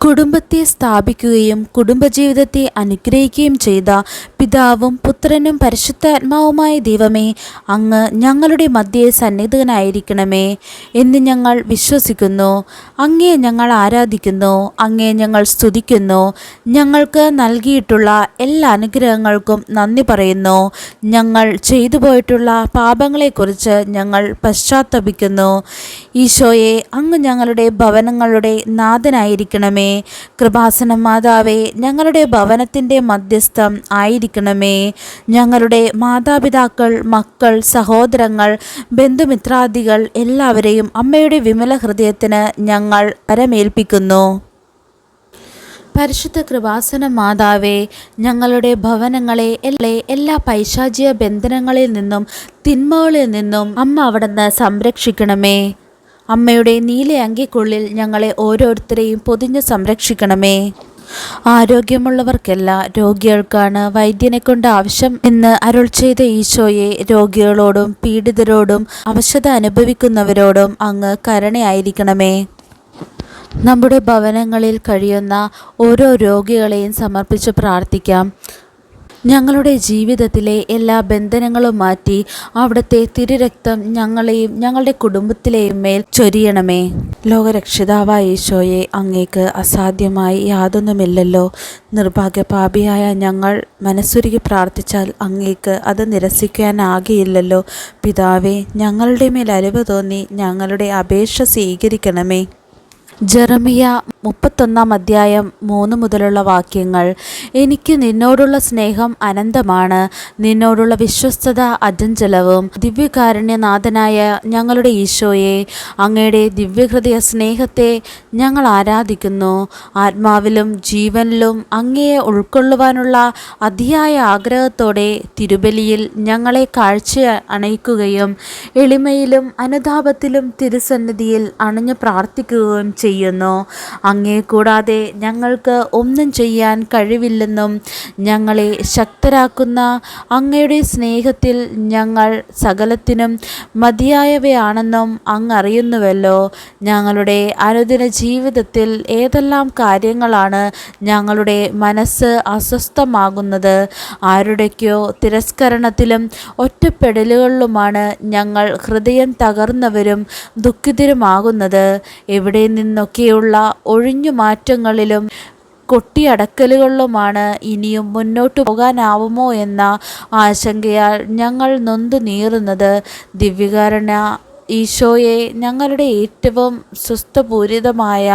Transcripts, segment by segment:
കുടുംബത്തെ സ്ഥാപിക്കുകയും കുടുംബജീവിതത്തെ അനുഗ്രഹിക്കുകയും ചെയ്ത പിതാവും പുത്രനും പരിശുദ്ധാത്മാവുമായ ദൈവമേ അങ്ങ് ഞങ്ങളുടെ മധ്യേ സന്നിധനായിരിക്കണമേ എന്ന് ഞങ്ങൾ വിശ്വസിക്കുന്നു. അങ്ങേ ഞങ്ങൾ ആരാധിക്കുന്നു അങ്ങേ ഞങ്ങൾ സ്തുതിക്കുന്നു. ഞങ്ങൾക്ക് നൽകിയിട്ടുള്ള എല്ലാ അനുഗ്രഹങ്ങൾക്കും നന്ദി പറയുന്നു. ഞങ്ങൾ ചെയ്തു പോയിട്ടുള്ള പാപങ്ങളെക്കുറിച്ച് ഞങ്ങൾ പശ്ചാത്തപിക്കുന്നു. ഈശോയെ അങ്ങ് ഞങ്ങളുടെ ഭവനങ്ങളുടെ നാഥനായിരിക്കണമേ. കൃപാസന മാതാവേ ഞങ്ങളുടെ ഭവനത്തിന്റെ മധ്യസ്ഥം ആയിരിക്കണമേ. ഞങ്ങളുടെ മാതാപിതാക്കൾ മക്കൾ സഹോദരങ്ങൾ ബന്ധുമിത്രാദികൾ എല്ലാവരെയും അമ്മയുടെ വിമല ഹൃദയത്തിന് ഞങ്ങൾ പരമേൽപ്പിക്കുന്നു പരിശുദ്ധ കൃപാസന മാതാവേ ഞങ്ങളുടെ ഭവനങ്ങളെ എല്ലാ എല്ലാ പൈശാചിക ബന്ധനങ്ങളിൽ നിന്നും തിന്മകളിൽ നിന്നും അമ്മ അവിടുന്ന് സംരക്ഷിക്കണമേ. അമ്മയുടെ നീല അങ്കിക്കുള്ളിൽ ഞങ്ങളെ ഓരോരുത്തരെയും പൊതിഞ്ഞ് സംരക്ഷിക്കണമേ. ആരോഗ്യമുള്ളവർക്കല്ല രോഗികൾക്കാണ് വൈദ്യനെ കൊണ്ട് ആവശ്യം എന്ന് അരുൾ ചെയ്ത ഈശോയെ രോഗികളോടും പീഡിതരോടും അവശത അനുഭവിക്കുന്നവരോടും അങ്ങ് കരുണയായിരിക്കണമേ. നമ്മുടെ ഭവനങ്ങളിൽ കഴിയുന്ന ഓരോ രോഗികളെയും സമർപ്പിച്ച് പ്രാർത്ഥിക്കാം. ഞങ്ങളുടെ ജീവിതത്തിലെ എല്ലാ ബന്ധനങ്ങളും മാറ്റി അവിടുത്തെ തിരുരക്തം ഞങ്ങളെയും ഞങ്ങളുടെ കുടുംബത്തിലെയും മേൽ ചൊരിയണമേ. ലോകരക്ഷിതാവായ ഈശോയെ അങ്ങേക്ക് അസാധ്യമായി യാതൊന്നുമില്ലല്ലോ. നിർഭാഗ്യപാപിയായ ഞങ്ങൾ മനസ്സുരുകി പ്രാർത്ഥിച്ചാൽ അങ്ങേക്ക് അത് നിരസിക്കാനാകിയില്ലല്ലോ. പിതാവേ ഞങ്ങളുടെ മേൽ അലിവ് തോന്നി ഞങ്ങളുടെ അപേക്ഷ സ്വീകരിക്കണമേ. ജെറമിയ മുപ്പത്തൊന്നാം അധ്യായം മൂന്ന് മുതലുള്ള വാക്യങ്ങൾ. എനിക്ക് നിന്നോടുള്ള സ്നേഹം അനന്തമാണ്. നിന്നോടുള്ള വിശ്വസ്തത അജഞ്ചലവും ദിവ്യകാരുണ്യനാഥനായ ഞങ്ങളുടെ ഈശോയെ അങ്ങയുടെ ദിവ്യഹൃദയ സ്നേഹത്തെ ഞങ്ങൾ ആരാധിക്കുന്നു. ആത്മാവിലും ജീവനിലും അങ്ങയെ ഉൾക്കൊള്ളുവാനുള്ള അതിയായ ആഗ്രഹത്തോടെ തിരുബലിയിൽ ഞങ്ങളെ കാഴ്ച അണയിക്കുകയും എളിമയിലും അനുതാപത്തിലും തിരുസന്നിധിയിൽ അണഞ്ഞു പ്രാർത്ഥിക്കുകയും ചെയ്യുന്നു. അങ്ങേ കൂടാതെ ഞങ്ങൾക്ക് ഒന്നും ചെയ്യാൻ കഴിവില്ലെന്നും ഞങ്ങളെ ശക്തരാക്കുന്ന അങ്ങയുടെ സ്നേഹത്തിൽ ഞങ്ങൾ സകലത്തിനും മതിയായവയാണെന്നും അങ്ങ് അറിയുന്നുവല്ലോ ഞങ്ങളുടെ അനുദിന ജീവിതത്തിൽ ഏതെല്ലാം കാര്യങ്ങളാണ് ഞങ്ങളുടെ മനസ്സ് അസ്വസ്ഥമാകുന്നത് ആരുടെക്കോ തിരസ്കരണത്തിലും ഒറ്റപ്പെടലുകളിലുമാണ് ഞങ്ങൾ ഹൃദയം തകർന്നവരും ദുഃഖിതരുമാകുന്നത്. എവിടെ നിന്നൊക്കെയുള്ള ഒഴിഞ്ഞു മാറ്റങ്ങളിലും കൊട്ടിയടക്കലുകളിലുമാണ് ഇനിയും മുന്നോട്ടു പോകാനാവുമോ എന്ന ആശങ്കയാൽ ഞങ്ങൾ നൊന്തു നീറുന്നത് ദിവ്യകാരണ ഈശോയെ ഞങ്ങളുടെ ഏറ്റവും സ്വസ്ഥപൂരിതമായ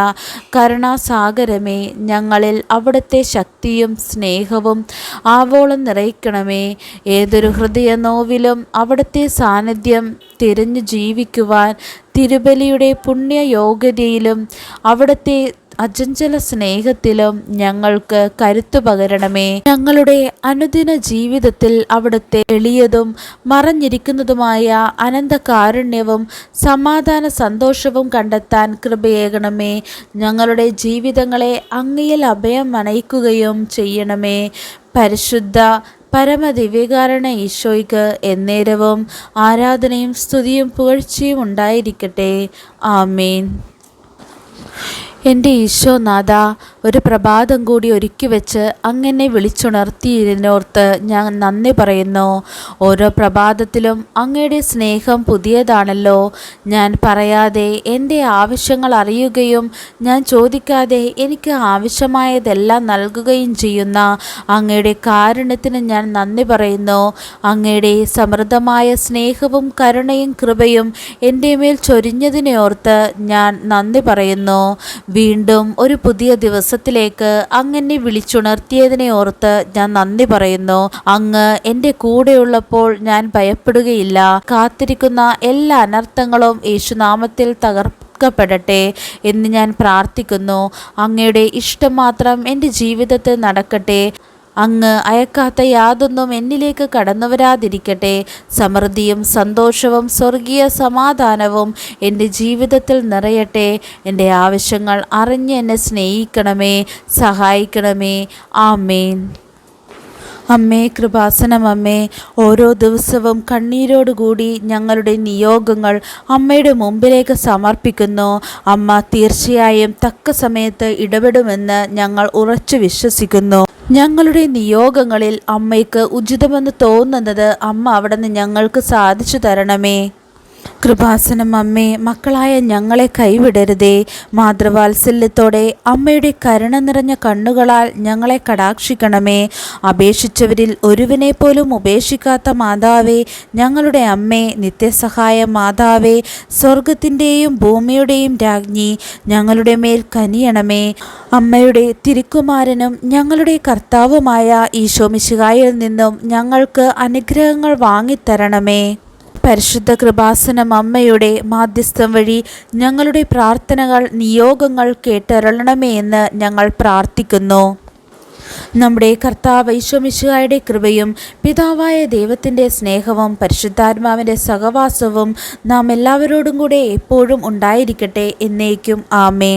കരുണാസാഗരമേ ഞങ്ങളിൽ അവിടുത്തെ ശക്തിയും സ്നേഹവും ആവോളം നിറയ്ക്കണമേ. ഏതൊരു ഹൃദയ നോവിലും അവിടുത്തെ സാന്നിധ്യം തിരഞ്ഞു ജീവിക്കുവാൻ തിരുബലിയുടെ പുണ്യയോഗ്യതയിലും അവിടുത്തെ അചഞ്ചല സ്നേഹത്തിലും ഞങ്ങൾക്ക് കരുത്തു പകരണമേ. ഞങ്ങളുടെ അനുദിന ജീവിതത്തിൽ അവിടുത്തെ എളിയതും മറഞ്ഞിരിക്കുന്നതുമായ അനന്ത കാരുണ്യവും സമാധാന സന്തോഷവും കണ്ടെത്താൻ കൃപയേകണമേ. ഞങ്ങളുടെ ജീവിതങ്ങളെ അങ്ങയിൽ അഭയം അണയിക്കുകയും ചെയ്യണമേ. പരിശുദ്ധ പരമദിവ്യകാരണ ഈശോയ്ക്ക് എന്നേരവും ആരാധനയും സ്തുതിയും പുകഴ്ചയും ഉണ്ടായിരിക്കട്ടെ. ആമേൻ. എന്റെ ഈശോനാഥ ഒരു പ്രഭാതം കൂടി ഒരുക്കി വെച്ച് അങ്ങനെ വിളിച്ചുണർത്തിയിരുന്നോർത്ത് ഞാൻ നന്ദി പറയുന്നു. ഓരോ പ്രഭാതത്തിലും അങ്ങയുടെ സ്നേഹം പുതിയതാണല്ലോ. ഞാൻ പറയാതെ എന്റെ ആവശ്യങ്ങൾ അറിയുകയും ഞാൻ ചോദിക്കാതെ എനിക്ക് ആവശ്യമായതെല്ലാം നൽകുകയും ചെയ്യുന്ന അങ്ങയുടെ കാരുണ്യത്തിന് ഞാൻ നന്ദി പറയുന്നു. അങ്ങയുടെ സമൃദ്ധമായ സ്നേഹവും കരുണയും കൃപയും എന്റെ മേൽ ചൊരിഞ്ഞതിനെ ഓർത്ത് ഞാൻ നന്ദി പറയുന്നു. വീണ്ടും ഒരു പുതിയ ദിവസത്തിലേക്ക് അങ്ങനെ വിളിച്ചുണർത്തിയതിനെ ഓർത്ത് ഞാൻ നന്ദി പറയുന്നു. അങ്ങ് എന്റെ കൂടെയുള്ളപ്പോൾ ഞാൻ ഭയപ്പെടുകയില്ല. കാത്തിരിക്കുന്ന എല്ലാ അനർത്ഥങ്ങളും യേശുനാമത്തിൽ തകർക്കപ്പെടട്ടെ എന്ന് ഞാൻ പ്രാർത്ഥിക്കുന്നു. അങ്ങയുടെ ഇഷ്ടം മാത്രം എന്റെ ജീവിതത്തിൽ നടക്കട്ടെ. അങ്ങ് അയക്കാത്ത യാതൊന്നും എന്നിലേക്ക് കടന്നു വരാതിരിക്കട്ടെ സമൃദ്ധിയും സന്തോഷവും സ്വർഗീയ സമാധാനവും എന്റെ ജീവിതത്തിൽ നിറയട്ടെ. എന്റെ ആവശ്യങ്ങൾ അറിഞ്ഞ് എന്നെ സ്നേഹിക്കണമേ സഹായിക്കണമേ. ആമേൻ. അമ്മേ കൃപാസനം അമ്മേ ഓരോ ദിവസവും കണ്ണീരോടുകൂടി ഞങ്ങളുടെ നിയോഗങ്ങൾ അമ്മയുടെ മുമ്പിലേക്ക് സമർപ്പിക്കുന്നു. അമ്മ തീർച്ചയായും തക്ക സമയത്ത് ഇടപെടുമെന്ന് ഞങ്ങൾ ഉറച്ചു വിശ്വസിക്കുന്നു. ഞങ്ങളുടെ നിയോഗങ്ങളിൽ അമ്മയ്ക്ക് ഉചിതമെന്ന് തോന്നുന്നത് അമ്മ അവിടെ നിന്ന് ഞങ്ങൾക്ക് സാധിച്ചു തരണമേ. കൃപാസനം അമ്മേ മക്കളായ ഞങ്ങളെ കൈവിടരുതേ. മാതൃവാത്സല്യത്തോടെ അമ്മയുടെ കരുണ നിറഞ്ഞ കണ്ണുകളാൽ ഞങ്ങളെ കടാക്ഷിക്കണമേ. അപേക്ഷിച്ചവരിൽ ഒരുവിനെ പോലും ഉപേക്ഷിക്കാത്ത മാതാവേ ഞങ്ങളുടെ അമ്മേ നിത്യസഹായ മാതാവേ സ്വർഗത്തിന്റെയും ഭൂമിയുടെയും രാജ്ഞി ഞങ്ങളുടെ മേൽ കനിയണമേ. അമ്മയുടെ തിരുക്കുമാരനും ഞങ്ങളുടെ കർത്താവുമായ ഈശോമിശിഹായിൽ നിന്നും ഞങ്ങൾക്ക് അനുഗ്രഹങ്ങൾ വാങ്ങിത്തരണമേ. പരിശുദ്ധ കൃപാസനം അമ്മയുടെ മാധ്യസ്ഥം വഴി ഞങ്ങളുടെ പ്രാർത്ഥനകൾ നിയോഗങ്ങൾ കേട്ടരളണമേ എന്ന് ഞങ്ങൾ പ്രാർത്ഥിക്കുന്നു. നമ്മുടെ കർത്താവ് ഈശോമിശുഹായുടെ കൃപയും പിതാവായ ദൈവത്തിന്റെ സ്നേഹവും പരിശുദ്ധാത്മാവിന്റെ സഹവാസവും നാം എല്ലാവരോടും കൂടെ എപ്പോഴും ഉണ്ടായിരിക്കട്ടെ എന്നേക്കും. ആമേ